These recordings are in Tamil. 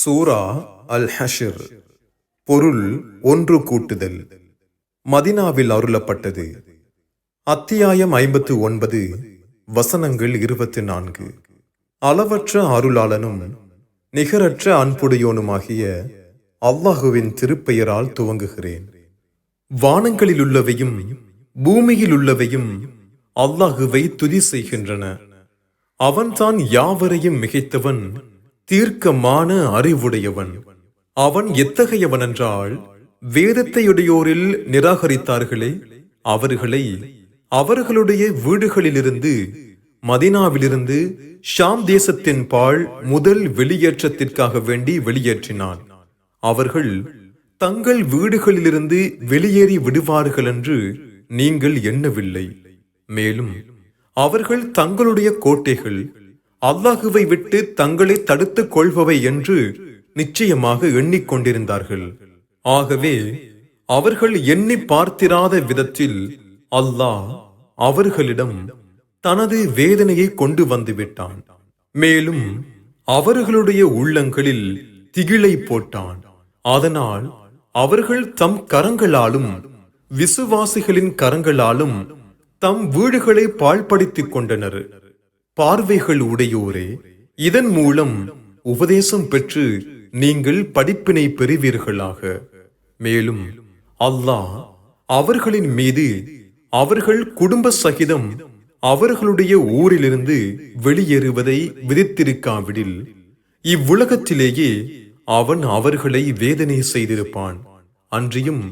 சூரா அல் ஹஷிர் பொருள் ஒன்று கூட்டுதல். மதினாவில் அருளப்பட்டது. அத்தியாயம் ஐம்பத்து ஒன்பது வசனங்கள் இருபத்தி நான்கு. அளவற்ற அருளாளனும் நிகரற்ற அன்புடையோனுமாகிய அல்லாஹுவின் திருப்பெயரால் துவங்குகிறேன். வானங்களில் உள்ளவையும் பூமியில் உள்ளவையும் அல்லாஹுவை துதி செய்கின்றன. அவன்தான் யாவரையும் மிகைத்தவன் தீர்க்கமான அறிவுடையவன். அவன் எத்தகையவன் என்றால் வேதத்தையுடையோரில் நிராகரித்தார்களே அவர்களை அவர்களுடைய வீடுகளிலிருந்து மதினாவிலிருந்து ஷாம் தேசத்தின் பால் முதல் வெளியேற்றத்திற்காக வேண்டி வெளியேற்றினான். அவர்கள் தங்கள் வீடுகளிலிருந்து வெளியேறி விடுவார்கள் என்று நீங்கள் எண்ணவில்லை. மேலும் அவர்கள் தங்களுடைய கோட்டைகள் அல்லாஹுவை விட்டு தங்களை தடுத்துக் கொள்பவை என்று நிச்சயமாக எண்ணிக்கொண்டிருந்தார்கள். ஆகவே அவர்கள் எண்ணி பார்த்திராத விதத்தில் அல்லாஹ் அவர்களிடம் தனது வேதனையை கொண்டு வந்துவிட்டான் மேலும் அவர்களுடைய உள்ளங்களில் திகிலை போட்டான். அதனால் அவர்கள் தம் கரங்களாலும் விசுவாசிகளின் கரங்களாலும் தம் வீடுகளை பாழ்படுத்திக் கொண்டனர். பார்வைகள் உடையோரே இதன் மூலம் உபதேசம் பெற்று நீங்கள் படிப்பினை பெறுவீர்களாக. மேலும் அல்லாஹ் அவர்களின் மீது அவர்கள் குடும்ப சகிதம் அவர்களுடைய ஊரிலிருந்து வெளியேறுவதை விதித்திருக்காவிடில் இவ்வுலகத்திலேயே அவன் அவர்களை வேதனை செய்திருப்பான். அன்றியும்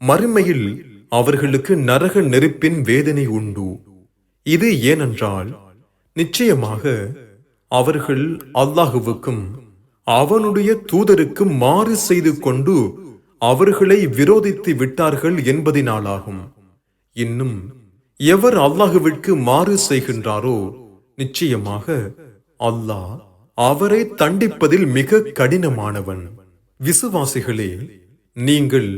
மறுமையில் அவர்களுக்கு நரக நெருப்பின் வேதனை உண்டு. இது ஏனென்றால் நிச்சயமாக அவர்கள் அல்லாஹுவுக்கும் அவனுடைய தூதருக்கும் மாறு செய்து கொண்டு அவர்களை விரோதித்து விட்டார்கள் என்பதினாலாகும். இன்னும் எவர் அல்லாஹுவிற்கு மாறு செய்கின்றாரோ நிச்சயமாக அல்லாஹ் அவரை தண்டிப்பதில் மிக கடினமானவன். விசுவாசிகளே நீங்கள்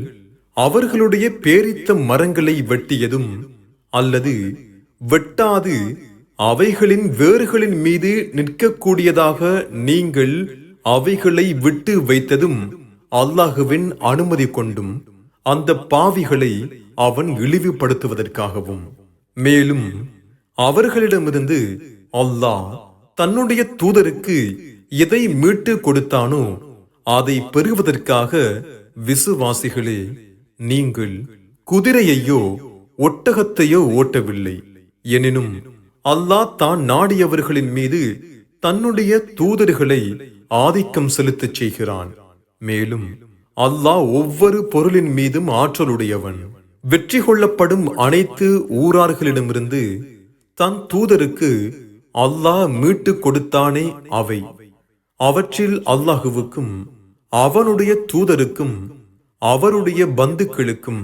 அவர்களுடைய பேரித்த மரங்களை வெட்டியதும் அல்லது வெட்டாது அவைகளின் வேர்களின் மீது நிற்கக்கூடியதாக நீங்கள் அவைகளை விட்டு வைத்ததும் அல்லாஹுவின் அனுமதி கொண்டும் அந்த பாவிகளை அவன் இழிவுபடுத்துவதற்காகவும். மேலும் அவர்களிடமிருந்து அல்லாஹ் தன்னுடைய தூதருக்கு எதை மீட்டு கொடுத்தானோ அதை பெறுவதற்காக விசுவாசிகளே நீங்கள் குதிரையையோ ஒட்டகத்தையோ ஓட்டவில்லை. எனினும் அல்லாஹ் தான் நாடியவர்களின் மீது தன்னுடைய தூதர்களை ஆதிக்கம் செலுத்தச் செய்கிறான். மேலும் அல்லாஹ் ஒவ்வொரு பொருளின் மீதும் ஆற்றலுடையவன். வெற்றி கொள்ளப்படும் அனைத்து ஊரார்களிடமிருந்து தன் தூதருக்கு அல்லாஹ் மீட்டு கொடுத்தானே அவை. அவற்றில் அல்லாஹுவுக்கும் அவனுடைய தூதருக்கும் அவருடைய பந்துக்களுக்கும்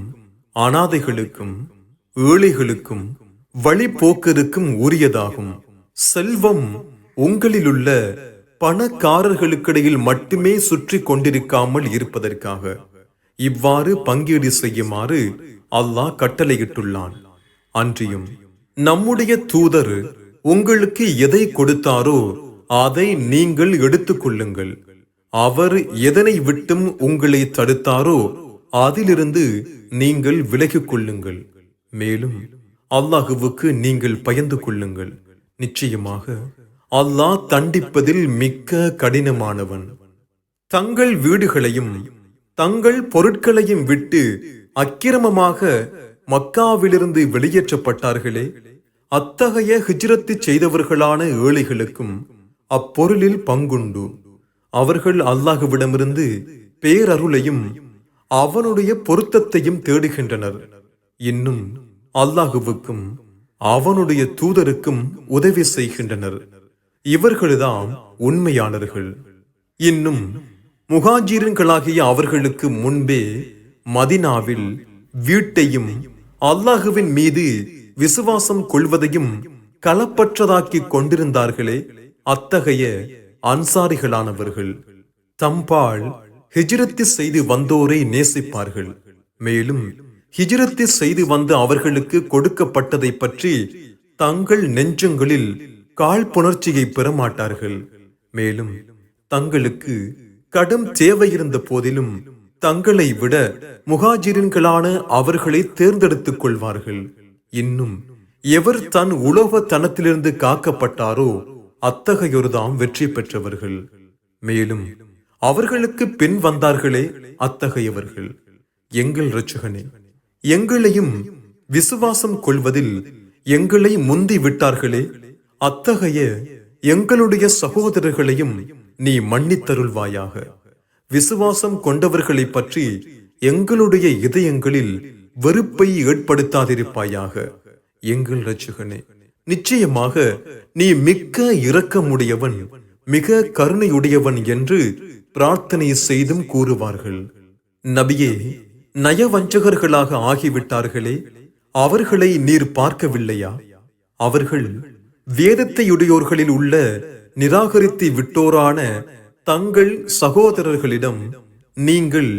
அனாதைகளுக்கும் ஏழைகளுக்கும் வழிபோக்கருக்கும் உரியதாகும். செல்வம் உங்களிலுள்ள பணக்காரர்களுக்கிடையில் மட்டுமே சுற்றி கொண்டிருக்காமல் இருப்பதற்காக. இவ்வாறு பங்கீடு செய்யுமாறு அல்லாஹ் கட்டளையிட்டுள்ளான். அன்றியும் நம்முடைய தூதர் உங்களுக்கு எதை கொடுத்தாரோ அதை நீங்கள் எடுத்துக்கொள்ளுங்கள் அவர் எதனை விட்டும் உங்களை தடுத்தாரோ அதிலிருந்து நீங்கள் விலகிக் கொள்ளுங்கள். மேலும் அல்லாஹுவுக்கு நீங்கள் பயந்து கொள்ளுங்கள். நிச்சயமாக அல்லாஹ் தண்டிப்பதில் மிக்க கடினமானவன். தங்கள் வீடுகளையும் தங்கள் பொருட்களையும் விட்டு அக்கிரமமாக மக்காவிலிருந்து வெளியேற்றப்பட்டார்களே. அத்தகைய ஹிஜ்ரத்து செய்தவர்களான ஏழைகளுக்கும் அப்பொருளில் பங்குண்டு. அவர்கள் அல்லாஹுவிடமிருந்து பேரருளையும் அவனுடைய பொருத்தத்தையும் தேடுகின்றனர். இன்னும் அல்லாஹுவுக்கும் அவனுடைய தூதருக்கும் உதவி செய்கின்றனர். இவர்கள்தான் உண்மையாளர்கள் இன்னும் முகாஜீரன்களாகிய அவர்களுக்கு முன்பே மதினாவில் வீட்டையும் அல்லாஹுவின் மீது விசுவாசம் கொள்வதையும் களப்பற்றதாக்கி கொண்டிருந்தார்களே அத்தகைய அன்சாரிகளானவர்கள். தம்பால் ஹிஜ்ரத்து செய்து வந்தோரை நேசிப்பார்கள். மேலும் ஹிஜ்ரத்து செய்து வந்த அவர்களுக்கு கொடுக்கப்பட்டதை பற்றி தங்கள் நெஞ்சங்களில் காழ்ப்புணர்ச்சியை பெற மாட்டார்கள் மேலும் தங்களுக்கு கடும் தேவையிருந்த போதிலும் தங்களை விட முகாஜிரின்களான அவர்களை தேர்ந்தெடுத்துக் கொள்வார்கள். இன்னும் எவர் தன் உலோகத்தனத்திலிருந்து காக்கப்பட்டாரோ அத்தகையொருதாம் வெற்றி பெற்றவர்கள். மேலும் அவர்களுக்கு பின் வந்தார்களே அத்தகையவர்கள். எங்கள் ரச்சகனே எங்களையும் விசுவாசம் கொள்வதில் எங்களை முந்தி விட்டார்களே அத்தகைய எங்களுடைய சகோதரர்களையும் நீ மன்னித்தருள்வாயாக. விசுவாசம் கொண்டவர்களை பற்றி எங்களுடைய இதயங்களில் வெறுப்பை ஏற்படுத்தாதிருப்பாயாக. எங்கள் இரட்சகனே நிச்சயமாக நீ மிக்க இரக்கமுடையவன் மிக கருணையுடையவன் என்று பிரார்த்தனை செய்தும் கூறுவார்கள். நபியே நயவஞ்சகர்களாக ஆகிவிட்டார்களே அவர்களை நீர் பார்க்கவில்லையா? அவர்கள் வேதத்தையுடையோர்களில் உள்ள நிராகரித்து விட்டோரான தங்கள் சகோதரர்களிடம் நீங்கள்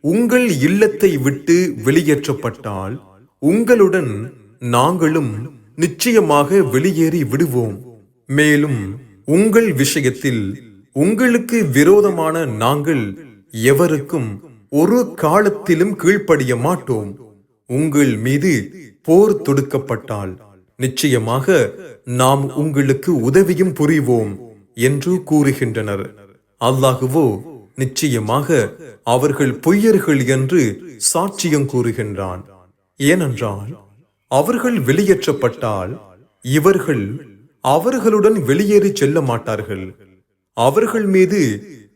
உங்கள் இல்லத்தை விட்டு வெளியேற்றப்பட்டால் உங்களுடன் நாங்களும் நிச்சயமாக வெளியேறி விடுவோம். மேலும் உங்கள் விஷயத்தில் உங்களுக்கு விரோதமான நாங்கள் எவருக்கும் ஒரு காலத்திலும் கீழ்ப்படிய மாட்டோம். உங்கள் மீது போர் தொடுக்கப்பட்டால் நிச்சயமாக நாம் உங்களுக்கு உதவியும் புரிவோம் என்று கூறுகின்றனர். அல்லாஹுவோ நிச்சயமாக அவர்கள் பொய்யர்கள் என்று சாட்சியம் கூறுகின்றான். ஏனென்றால் அவர்கள் வெளியேற்றப்பட்டால் இவர்கள் அவர்களுடன் வெளியேறி செல்ல மாட்டார்கள். அவர்கள் மீது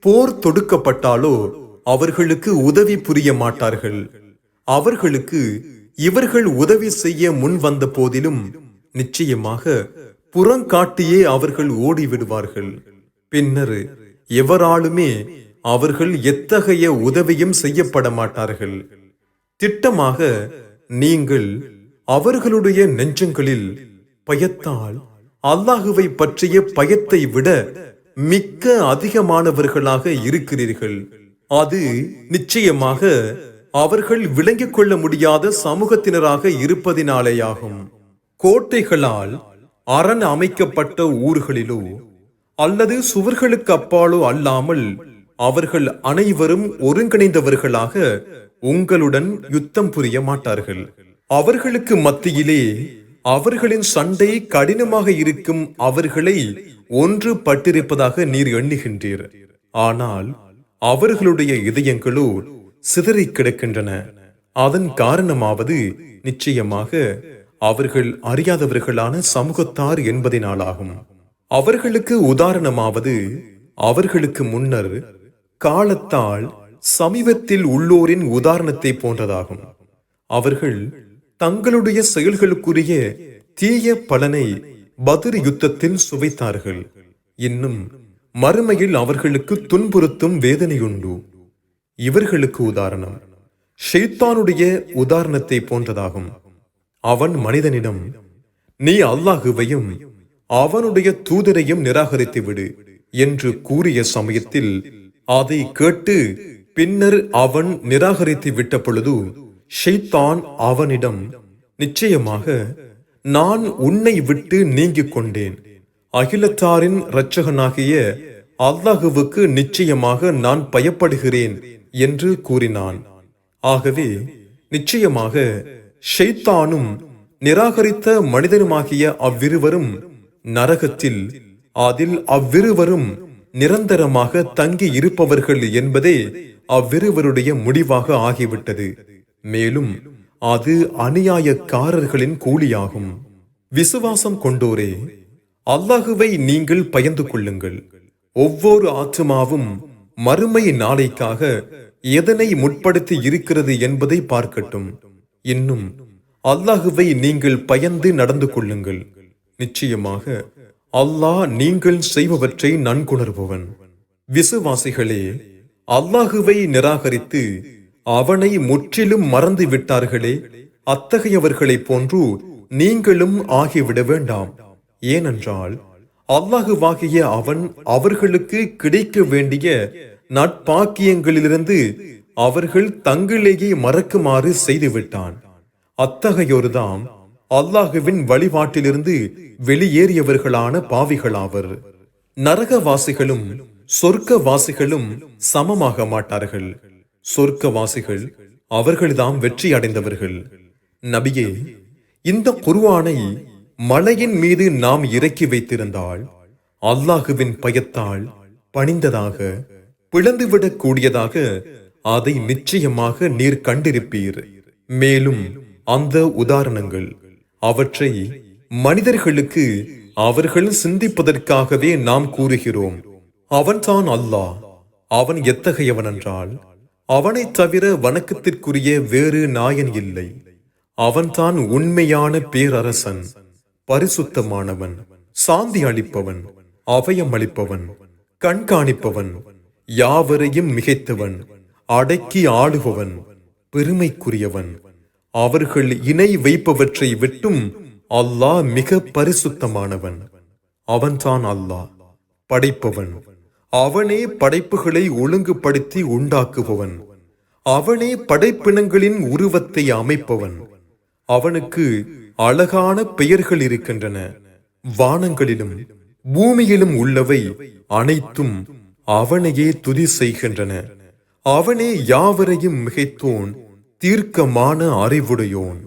போர் தொடுக்கப்பட்டாலோ அவர்களுக்கு உதவி புரிய மாட்டார்கள். அவர்களுக்கு இவர்கள் உதவி செய்ய முன் வந்த போதிலும் நிச்சயமாக புறங்காட்டியே அவர்கள் ஓடிவிடுவார்கள். பின்னர் எவராலுமே அவர்கள் எத்தகைய உதவியும் செய்யப்பட மாட்டார்கள் திட்டமாக நீங்கள் அவர்களுடைய நெஞ்சங்களில் பயத்தால் அல்லாஹுவை பற்றிய பயத்தை விட மிக்க அதிகமானவர்களாக இருக்கிறீர்கள். அது நிச்சயமாக அவர்கள் விளங்கிக் கொள்ள முடியாத சமூகத்தினராக இருப்பதினாலேயாகும். கோட்டைகளால் அரண் அமைக்கப்பட்ட ஊர்களிலோ அல்லது சுவர்களுக்கு அப்பாலோ அல்லாமல் அவர்கள் அனைவரும் ஒருங்கிணைந்தவர்களாக உங்களுடன் யுத்தம் புரிய மாட்டார்கள். அவர்களுக்கு மத்தியிலே அவர்களின் சண்டை கடினமாக இருக்கும் அவர்களை ஒன்று பட்டிருப்பதாக நீர் எண்ணுகின்றீர். ஆனால் அவர்களுடைய இதயங்களோ சிதறி கிடக்கின்றன. அதன் காரணமாவது நிச்சயமாக அவர்கள் அறியாதவர்களான சமூகத்தார் என்பதினாலாகும். அவர்களுக்கு உதாரணமாவது அவர்களுக்கு முன்னர் காலத்தால் சமீபத்தில் உள்ளோரின் உதாரணத்தை போன்றதாகும். அவர்கள் தங்களுடைய செயல்களுக்குரிய தீய பலனை பதிர் யுத்தத்தில் சுவைத்தார்கள். இன்னும் மறுமையில் அவர்களுக்கு துன்புறுத்தும் வேதனையுண்டு. இவர்களுக்கு உதாரணம் ஷெய்தானுடைய உதாரணத்தை போன்றதாகும். அவன் மனிதனிடம் நீ அல்லாஹுவையும் அவனுடைய தூதரையும் நிராகரித்து விடு என்று கூறிய சமயத்தில் அதை கேட்டு பின்னர் அவன் நிராகரித்து விட்ட பொழுது ஷெய்தான் அவனிடம் நிச்சயமாக நான் உன்னை விட்டு நீங்கிக் கொண்டேன். அகிலத்தாரின் இரட்சகனாகிய அல்லாஹுவுக்கு நிச்சயமாக நான் பயப்படுகிறேன் என்று கூறினான். ஆகவே நிச்சயமாக ஷெய்தானும் நிராகரித்த மனிதனுமாகிய அவ்விருவரும் நரகத்தில் அதில் அவ்விருவரும் நிரந்தரமாக தங்கி இருப்பவர்கள் என்பதே அவ்விருவருடைய முடிவாக ஆகிவிட்டது. மேலும் அது அநியாயக்காரர்களின் கூலியாகும். விசுவாசம் கொண்டோரே அல்லாஹுவை நீங்கள் பயந்து கொள்ளுங்கள். ஒவ்வொரு ஆத்மாவும் மறுமை நாளைக்காக எதனை முற்படுத்தி இருக்கிறது என்பதை பார்க்கட்டும். இன்னும் அல்லாஹுவை நீங்கள் பயந்து நடந்து கொள்ளுங்கள். நிச்சயமாக அல்லாஹ் நீங்கள் செய்பவற்றை நன்குணர்பவன். விசுவாசிகளே அல்லாஹுவை நிராகரித்து அவனை முற்றிலும் மறந்து விட்டார்களே அத்தகையவர்களைப் போன்று நீங்களும் ஆகிவிட வேண்டாம். ஏனென்றால் அல்லாஹுவாகிய அவன் அவர்களுக்கு கிடைக்க வேண்டிய நட்பாக்கியங்களிலிருந்து அவர்கள் தங்களையே மறக்குமாறு செய்துவிட்டான். அத்தகையோர்தாம் அல்லாஹுவின் வழிபாட்டிலிருந்து வெளியேறியவர்களான பாவிகளாவர். நரகவாசிகளும் சொர்க்கவாசிகளும் சமமாக மாட்டார்கள். சொர்க்கவாசிகள் அவர்கள்தாம் வெற்றி அடைந்தவர்கள் நபியே இந்த குருவானை மலையின் மீது நாம் இறக்கி வைத்திருந்தால் அல்லாஹுவின் பயத்தால் பணிந்ததாக பிளந்துவிடக் கூடியதாக அதை நிச்சயமாக நீர் கண்டிருப்பீர். மேலும் அந்த உதாரணங்கள் அவற்றை மனிதர்களுக்கு அவர்கள் சிந்திப்பதற்காகவே நாம் கூறுகிறோம். அவன்தான் அல்லாஹ். அவன் எத்தகையவன் என்றால் அவனைத் தவிர வணக்கத்திற்குரிய வேறு நாயன் இல்லை. அவன்தான் உண்மையான பேரரசன். பரிசுத்தமானவன் சாந்தி அளிப்பவன் அபயம் அளிப்பவன் கண்காணிப்பவன் யாவரையும் மிகைத்தவன் அடக்கி ஆளுபவன் பெருமைக்குரியவன். அவர்கள் இணை வைப்பவற்றை விட்டும் அல்லாஹ் மிக பரிசுத்தமானவன். அவன்தான் அல்லாஹ். படைப்பவன். அவனே படைப்புகளை ஒழுங்குபடுத்தி உண்டாக்குபவன். அவனே படைப்பினங்களின் உருவத்தை அமைப்பவன். அவனுக்கு அழகான பெயர்கள் இருக்கின்றன. வானங்களிலும் பூமியிலும் உள்ளவை அனைத்தும் அவனையே துதி செய்கின்றன. அவனே யாவரையும் மிகைத்தோன் தீர்க்கமான அறிவுடையோன்.